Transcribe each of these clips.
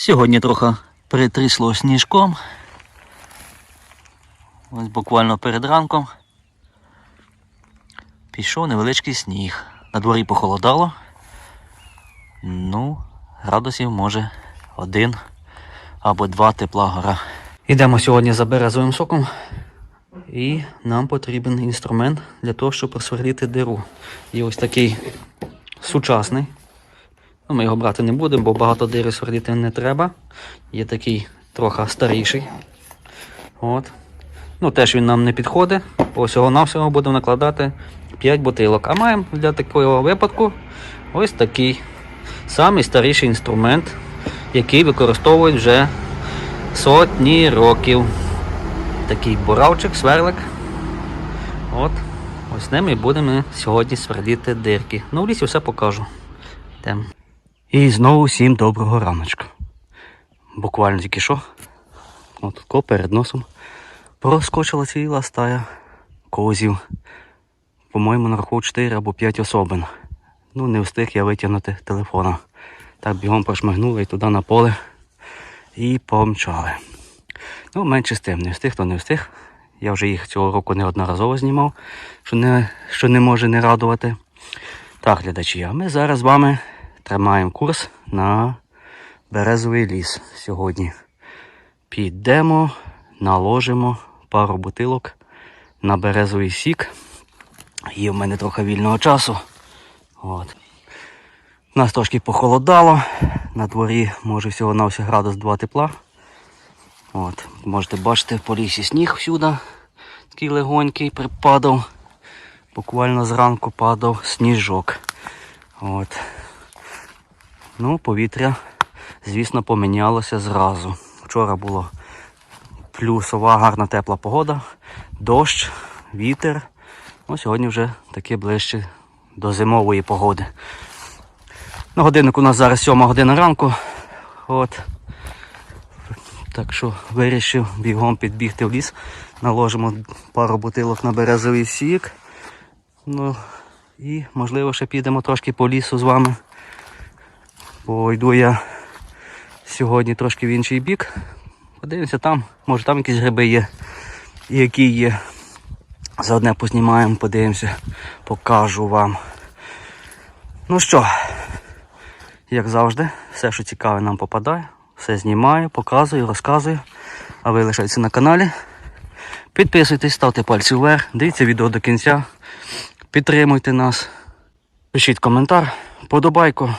Сьогодні трохи притрісло сніжком. Ось буквально перед ранком пішов невеличкий сніг. На дворі похолодало. Ну, градусів може один або два тепла гора. Йдемо сьогодні за березовим соком. І нам потрібен інструмент для того, щоб просверлити диру. І ось такий сучасний. Ну, Ми його брати не будемо, бо багато дири свердити не треба. Є такий трохи старіший. От. Ну, теж він нам не підходить. Усього навсього будемо накладати 5 бутилок. А маємо для такого випадку ось такий самий старіший інструмент, який використовують вже сотні років. Такий буравчик, сверлик. От. Ось і будемо сьогодні свердити дирки. Ну, в лісі все покажу. Йдемо. І знову всім доброго раночку. Буквально тільки що. От тако перед носом проскочила ціла стая козів. По-моєму, нарахував 4 або 5 особин. Ну, не встиг я витягнути телефона. Так бігом прошмигнули і туди на поле і помчали. Ну, менше з тим, не встиг, то не встиг. Я вже їх цього року неодноразово знімав, що не, що не може не радувати. Так, глядачі, а ми зараз з вами тримаємо курс на березовий ліс сьогодні. Підемо, наложимо пару бутилок на березовий сік. Є в мене трохи вільного часу. От. Нас трошки похолодало. На дворі може всього на всього градус 2 тепла. От. Можете бачити по лісі сніг всюди. Такий легонький припадав. Буквально зранку падав сніжок. От. Ну, повітря, звісно, помінялося зразу. Вчора була плюсова, гарна тепла погода, дощ, вітер. Ну, сьогодні вже таке ближче до зимової погоди. На годинник у нас зараз 7 година ранку. От. Так що вирішив бігом підбігти в ліс. Наложимо пару бутилок на березовий сік. Ну, і можливо ще підемо трошки по лісу з вами. Бо йду я сьогодні трошки в інший бік. Подивимося там, може там якісь гриби є, які є. Заодне познімаємо, подивимося, покажу вам. Ну що, як завжди, все, що цікаве, нам попадає. Все знімаю, показую, розказую. А ви лишайтеся на каналі. Підписуйтесь, ставте пальці вверх, дивіться відео до кінця. Підтримуйте нас. Пишіть коментар, подобайку.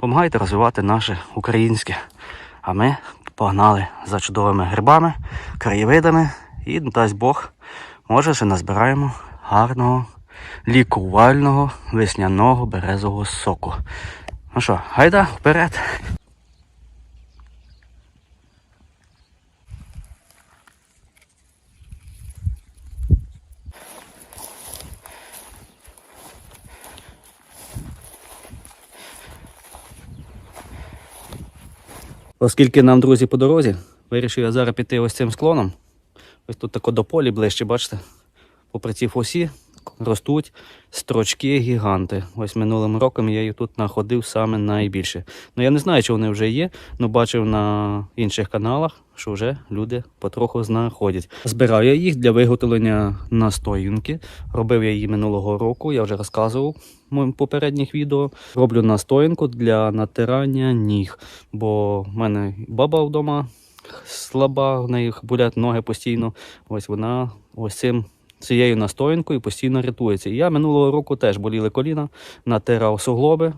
Помагайте розвивати наше українське. А ми погнали за чудовими грибами, краєвидами і, дасть Бог, може ще назбираємо гарного лікувального весняного березового соку. Ну що, гайда, вперед! Оскільки нам, друзі, по дорозі, вирішив я зараз піти ось цим склоном. Ось тут тако до полі ближче, бачите? Попри ці фосі ростуть строчки гіганти. Ось минулим роком я їх тут знаходив саме найбільше. Ну я не знаю, чи вони вже є, але бачив на інших каналах, що вже люди потроху знаходять. Збирав я їх для виготовлення настоянки. Робив я її минулого року, я вже розказував в моїх попередніх відео. Роблю настоянку для натирання ніг, бо в мене баба вдома слаба, в неї болять ноги постійно. Ось вона ось цим. Цією настоянкою постійно рятується. І я минулого року теж боліли коліна, натирав суглоби.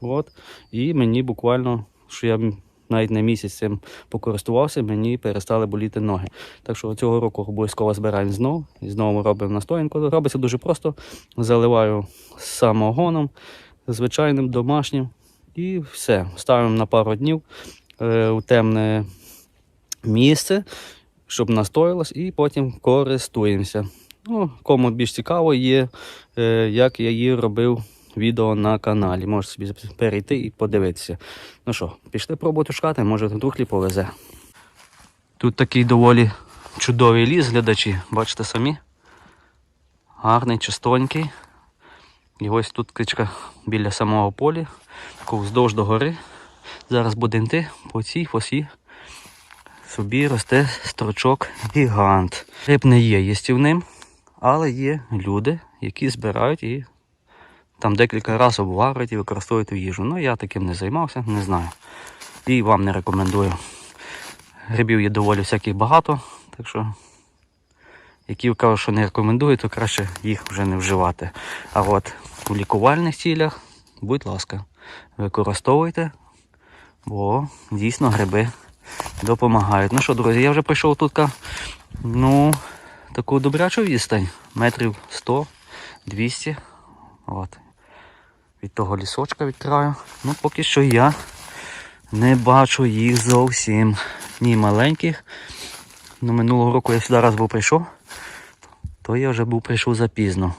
От, і мені буквально, що я навіть на місяць цим покористувався, мені перестали боліти ноги. Так що цього року обов'язково збираємо знову. І знову робимо настоянку. Робиться дуже просто. Заливаю самогоном, звичайним домашнім. І все. Ставимо на пару днів е, у темне місце, щоб настоялось, і потім користуємося. Ну, кому більш цікаво є, е, як я її робив відео на каналі. Можете собі перейти і подивитися. Ну що, пішли пробувати шукати, може вдруг повезе. Тут такий доволі чудовий ліс, глядачі, бачите самі. Гарний, чистонький. І ось тут кричка біля самого поля, вздовж до гори. Зараз будемо йти по цій фосі. Собі росте строчок гігант. Риб не є їстівним, але є люди, які збирають і там декілька разів обварюють і використовують в їжу. Ну я таким не займався, не знаю. І вам не рекомендую. Грибів є доволі всяких багато, так що які кажуть, що не рекомендую, то краще їх вже не вживати. А от у лікувальних цілях, будь ласка, використовуйте, бо дійсно гриби допомагають. Ну що, друзі, я вже прийшов тут, ну, таку добрячу відстань, метрів 100-200. От. Від того лісочка від краю. Ну, поки що я не бачу їх зовсім. Ні маленьких. Ну, минулого року я сюди раз був прийшов, то я вже був прийшов запізно.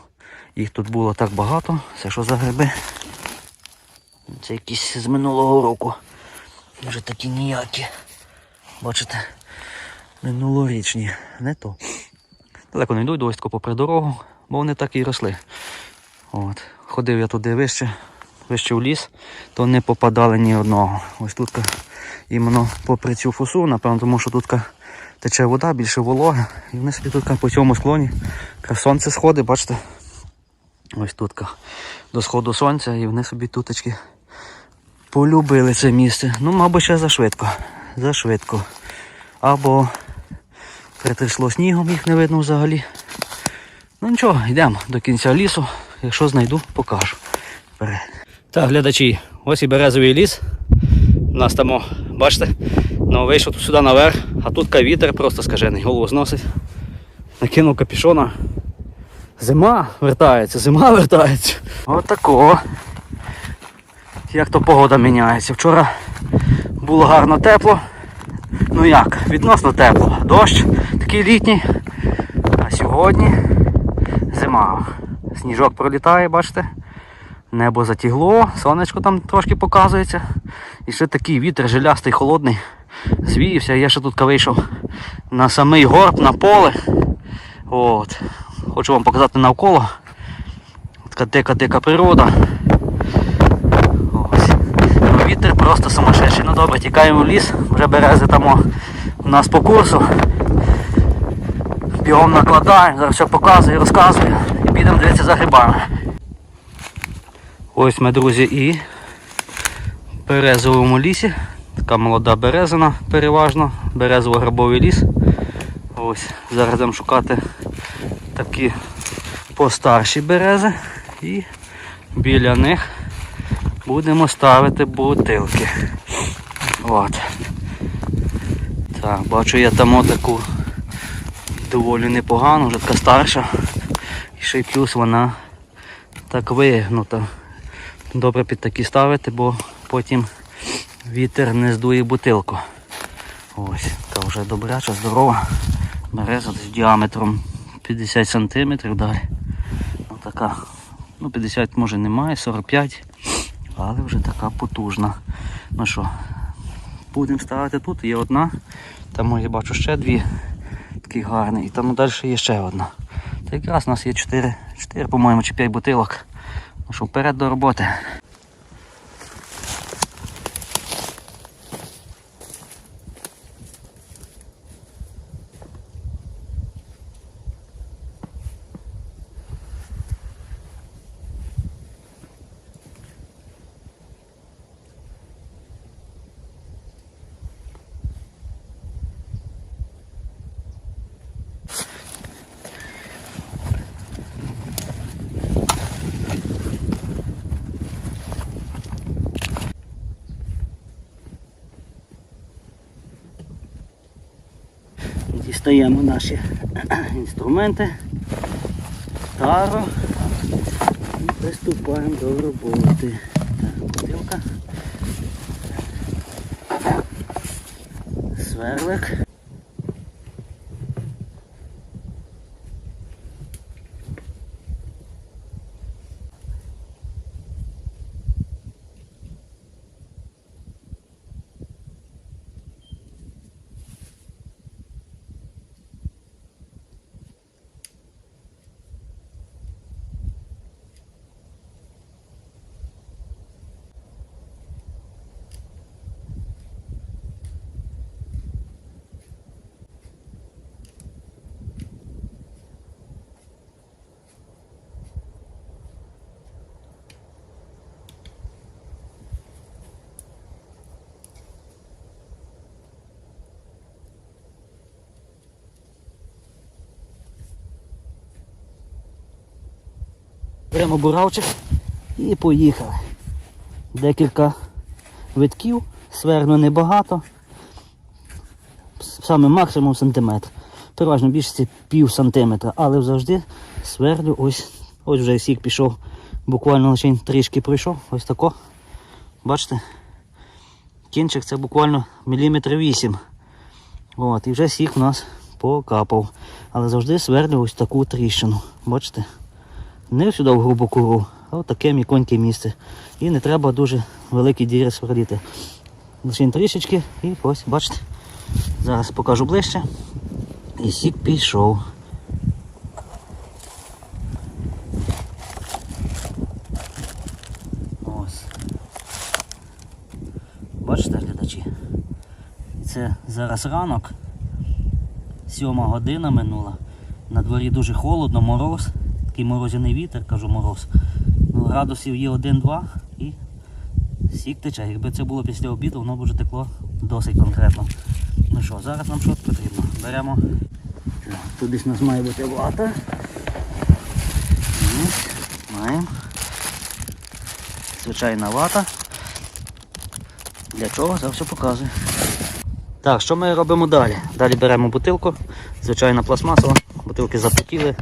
Їх тут було так багато. Це що за гриби? Це якісь з минулого року. Вже такі ніякі. Бачите? Минулорічні. Не то. Далеко не йду, ось тако попри дорогу, бо вони так і росли. От. Ходив я туди вище, вище в ліс, то не попадали ні одного. Ось тут іменно попри цю фусу, напевно, тому що тут тече вода, більше вологи. І вони собі тут по цьому склоні. Сонце сходить, бачите? Ось тут до сходу сонця і вони собі туточки полюбили це місце. Ну, мабуть, ще зашвидко. Зашвидко. Або притрясло снігом, їх не видно взагалі. Ну нічого, йдемо до кінця лісу. Якщо знайду, покажу. Вперед. Так, глядачі, ось і березовий ліс. У нас там, бачите, ну, вийшов тут сюди наверх, а тут вітер просто скажений, голову зносить. Накинув капюшона. Зима вертається, зима вертається. От такого. Як то погода міняється. Вчора було гарно тепло. Ну як, відносно тепло. Дощ такий літній. А сьогодні зима. Сніжок пролітає, бачите? Небо затягло, сонечко там трошки показується. І ще такий вітер жилястий, холодний. Звіявся, я ще тут вийшов на самий горб, на поле. От. Хочу вам показати навколо. Така дика-дика природа. Ось. Ну, вітер просто сумасшедший. Ну добре, тікаємо в ліс, вже берези там у нас по курсу. Бігом накладаємо, зараз все показую, розказую і підемо дивитися за грибами. Ось ми, друзі, і в березовому лісі. Така молода березина переважно, березово-грабовий ліс. Ось, зараз будемо шукати такі постарші берези і біля них будемо ставити бутилки. От. Так, бачу я там таку доволі непогану, вже така старша. І ще й плюс вона так вигнута. Добре під такі ставити, бо потім вітер не здує бутилку. Ось, та вже добряча, здорова. Береза з діаметром 50 см далі. Отака. Ну 50 може немає, 45, але вже така потужна. Ну що, будемо ставити тут, є одна. Там я бачу ще дві такі гарні. І там далі є ще одна. Та якраз у нас є 4, 4 по-моєму, чи 5 бутилок. Ну що, вперед до роботи. Дістаємо наші інструменти, таро і приступаємо до роботи. Так, бутилка. Сверлик. Беремо буравчик і поїхали. Декілька витків, сверну небагато. Саме максимум сантиметр. Переважно більшості пів сантиметра, але завжди сверлю ось, ось вже сік пішов. Буквально лише трішки пройшов. Ось тако. Бачите? Кінчик це буквально міліметр вісім. От, і вже сік у нас покапав. Але завжди сверлю ось таку тріщину. Бачите? Не сюди в грубу кору, а от таке міконьке місце. І не треба дуже великі діри сверлити. Лише трішечки і ось, бачите. Зараз покажу ближче. І сік пішов. Ось. Бачите, глядачі? Це зараз ранок. Сьома година минула. На дворі дуже холодно, мороз. Такий морозяний вітер, кажу мороз. Ну, градусів є 1-2 і сік тече. Якби це було після обіду, воно б вже текло досить конкретно. Ну що, зараз нам що потрібно? Беремо. Тут десь у нас має бути вата. Маємо. Звичайна вата. Для чого? Зараз все показую. Так, що ми робимо далі? Далі беремо бутилку, звичайна пластмасова, бутилки запотіли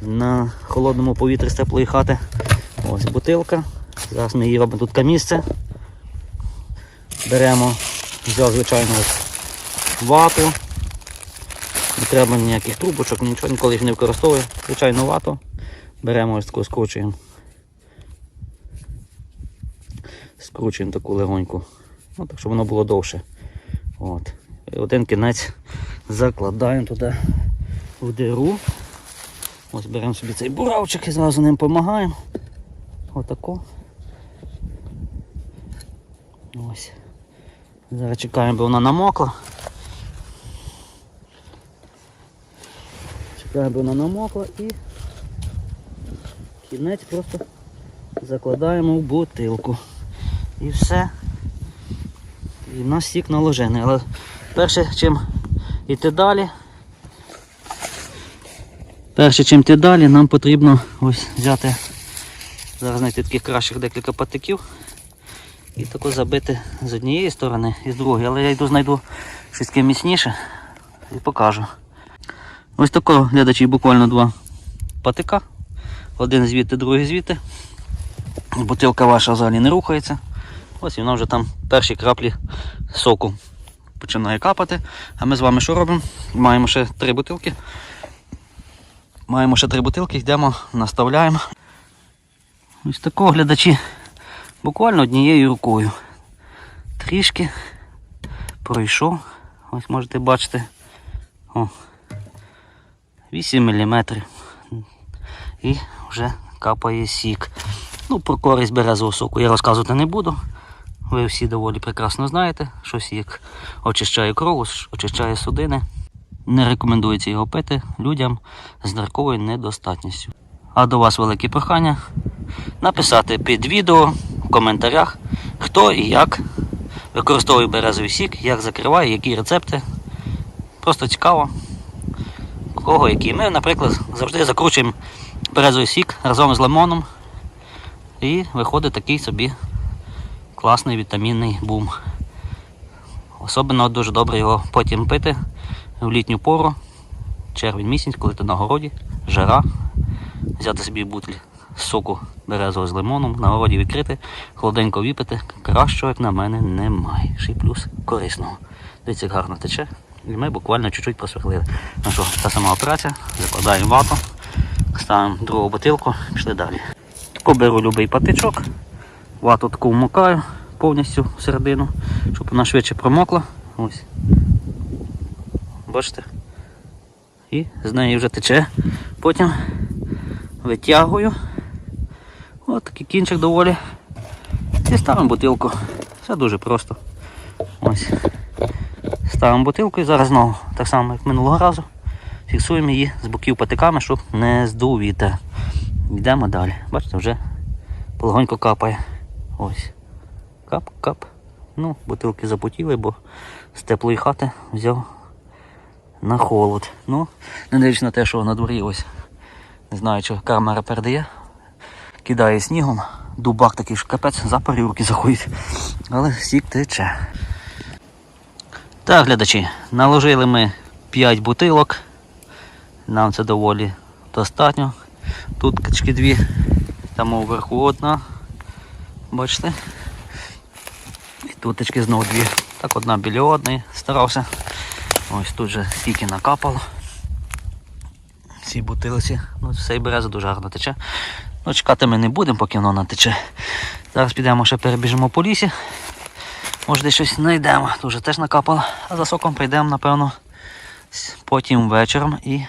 на холодному повітрі з теплої хати. Ось бутилка. Зараз ми її робимо тут місце. Беремо, взяв звичайно вату. Не треба ніяких трубочок, нічого, ніколи їх не використовую. Звичайну вату. Беремо ось таку скручуємо. Скручуємо таку легоньку. Ну, так, щоб воно було довше. От. І один кінець закладаємо туди в диру. Ось беремо собі цей буравчик і зразу ним допомагаємо. Отако. Ось. Зараз чекаємо, бо вона намокла. Чекаємо, бо вона намокла і кінець просто закладаємо в бутилку. І все. І в нас сік наложений. Але перше, чим йти далі, перше, чим йти далі, нам потрібно ось взяти, зараз знайти таких кращих декілька патиків і тако забити з однієї сторони і з другої. Але я йду знайду щось таке міцніше і покажу. Ось тако глядачі буквально два патика. Один звідти, другий звідти. Бутилка ваша взагалі не рухається. Ось вона вже там перші краплі соку починає капати. А ми з вами що робимо? Маємо ще три бутилки. Маємо ще три бутилки, йдемо, наставляємо. Ось такого глядачі буквально однією рукою. Трішки пройшов. Ось можете бачити. О, 8 мм. І вже капає сік. Ну, про користь березового соку я розказувати не буду. Ви всі доволі прекрасно знаєте, що сік очищає кров, очищає судини. Не рекомендується його пити людям з нарковою недостатністю. А до вас велике прохання написати під відео в коментарях, хто і як використовує березовий сік, як закриває, які рецепти. Просто цікаво, кого які. Ми, наприклад, завжди закручуємо березовий сік разом з лимоном. І виходить такий собі класний вітамінний бум. Особливо дуже добре його потім пити в літню пору, червень місяць, коли ти на городі, жара, взяти собі бутиль соку березового з лимоном, на городі відкрити, холоденько випити. Кращого, як на мене, немає. Ще й плюс корисного. Дивіться, як гарно тече. І ми буквально чуть-чуть просверлили. Ну що, та сама операція, закладаємо вату, ставимо другу бутилку, пішли далі. Тако беру любий патичок, вату таку вмокаю повністю всередину, щоб вона швидше промокла. Ось. Бачите? І з неї вже тече. Потім витягую. Ось такий кінчик доволі. І ставимо бутилку. Все дуже просто. Ось. Ставимо бутилку і зараз знову, так само як минулого разу, фіксуємо її з боків патиками, щоб не здув вітер. Йдемо далі. Бачите, вже полегонько капає. Ось. Кап-кап. Ну, бутилки запотіли, бо з теплої хати взяв на холод. Ну, не дивлячись на те, що на дворі ось. Не знаю, чи камера передає. кидає снігом. Дубак такий ж капець, запарі руки заходять. Але сік тече. Так, глядачі, наложили ми 5 бутилок. Нам це доволі достатньо. Тут качки дві, там вверху одна. Бачите? І тут знову дві. Так одна біля одної старався. Ось тут же стільки накапало. Ці бутилиці. Ну, цей береза дуже гарно тече. Ну, чекати ми не будемо, поки воно натече. Зараз підемо ще перебіжимо по лісі. Може десь щось знайдемо. Тут вже теж накапало. А за соком прийдемо, напевно, потім вечором і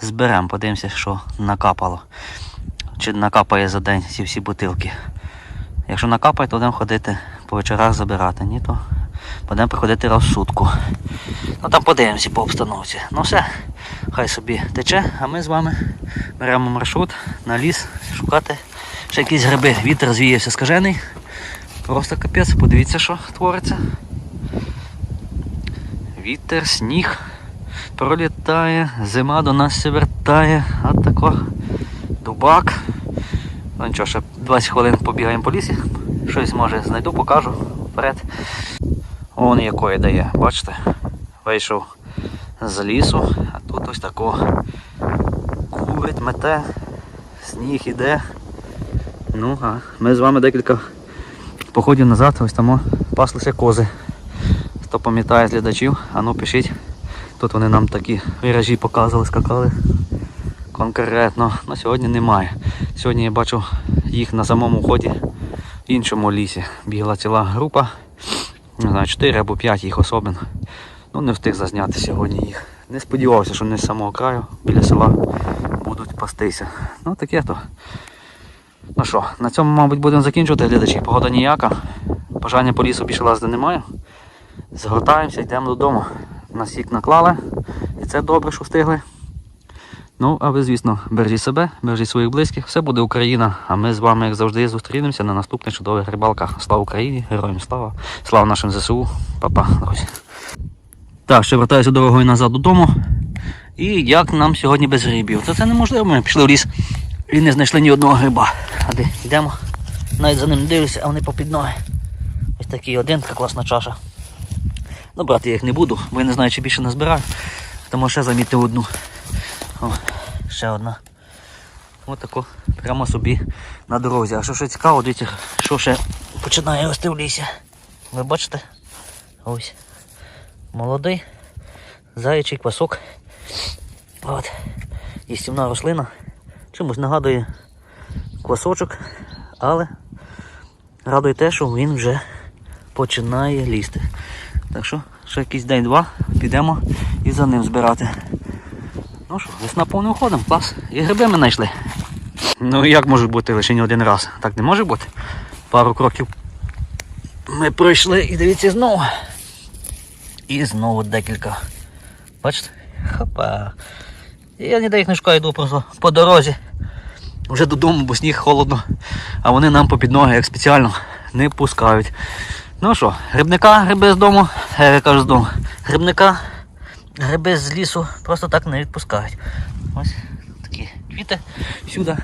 зберемо. Подивимося, що накапало. Чи накапає за день ці всі бутилки. Якщо накапає, то будемо ходити по вечорах забирати. Ні, то будемо приходити сутку. Ну там подивимося по обстановці. Ну все, хай собі тече, а ми з вами беремо маршрут на ліс шукати ще якісь гриби. Вітер звіявся скажений. Просто капець, подивіться, що твориться. Вітер, сніг пролітає, зима до нас все вертає, а тако дубак. Ну нічого, ще 20 хвилин побігаємо по лісі. Щось може знайду, покажу вперед. Он якої дає, бачите? Вийшов з лісу, а тут ось тако курить, мете, сніг іде. Ну, а ми з вами декілька походів назад, ось там паслися кози. Хто пам'ятає з глядачів, а ну пишіть. Тут вони нам такі виражі показували, скакали. Конкретно. На сьогодні немає. Сьогодні я бачу їх на самому ході в іншому лісі. Бігла ціла група. Не знаю, 4 або 5 їх особин. Ну не встиг зазняти сьогодні їх. Не сподівався, що вони з самого краю біля села будуть пастися. Ну таке то. Ну що, на цьому, мабуть, будемо закінчувати глядачі. Погода ніяка. Бажання по лісу більше лазити немає. Згортаємося, йдемо додому. Нас їх наклали. І це добре, що встигли. Ну, а ви, звісно, бережіть себе, бережіть своїх близьких. Все буде Україна. А ми з вами, як завжди, зустрінемося на наступних чудових рибалках. Слава Україні, героям слава! Слава нашим ЗСУ, Па-па, друзі. Так, ще вертаюся дорогою назад додому. І як нам сьогодні без грибів? Та це неможливо. Ми пішли в ліс і не знайшли ні одного гриба. А де йдемо? Навіть за ним дивлюся, а вони попід ноги. Ось такий один, така класна чаша. Ну, брати я їх не буду, бо я не знаю, чи більше назбираю. Тому ще замітив одну. О, ще одна. Ось тако прямо собі на дорозі. А що ще цікаво, дивіться, що ще починає рости в лісі. Ви бачите? Ось. Молодий заячий квасок. От. Їстівна рослина. Чомусь нагадує квасочок, але радує те, що він вже починає лізти. Так що, ще якийсь день-два підемо і за ним збирати. Ну що, весна повним ходом, клас. І гриби ми знайшли. Ну як може бути лише не один раз? Так не може бути. Пару кроків ми пройшли і дивіться знову. І знову декілька. Бачите? Хопа. Я ніде їх не шукаю, йду просто по дорозі. Вже додому, бо сніг холодно. А вони нам по під ноги як спеціально не пускають. Ну що, грибника, гриби з дому, е, я кажу з дому. Грибника, гриби з лісу просто так не відпускають. Ось такі квіти сюди.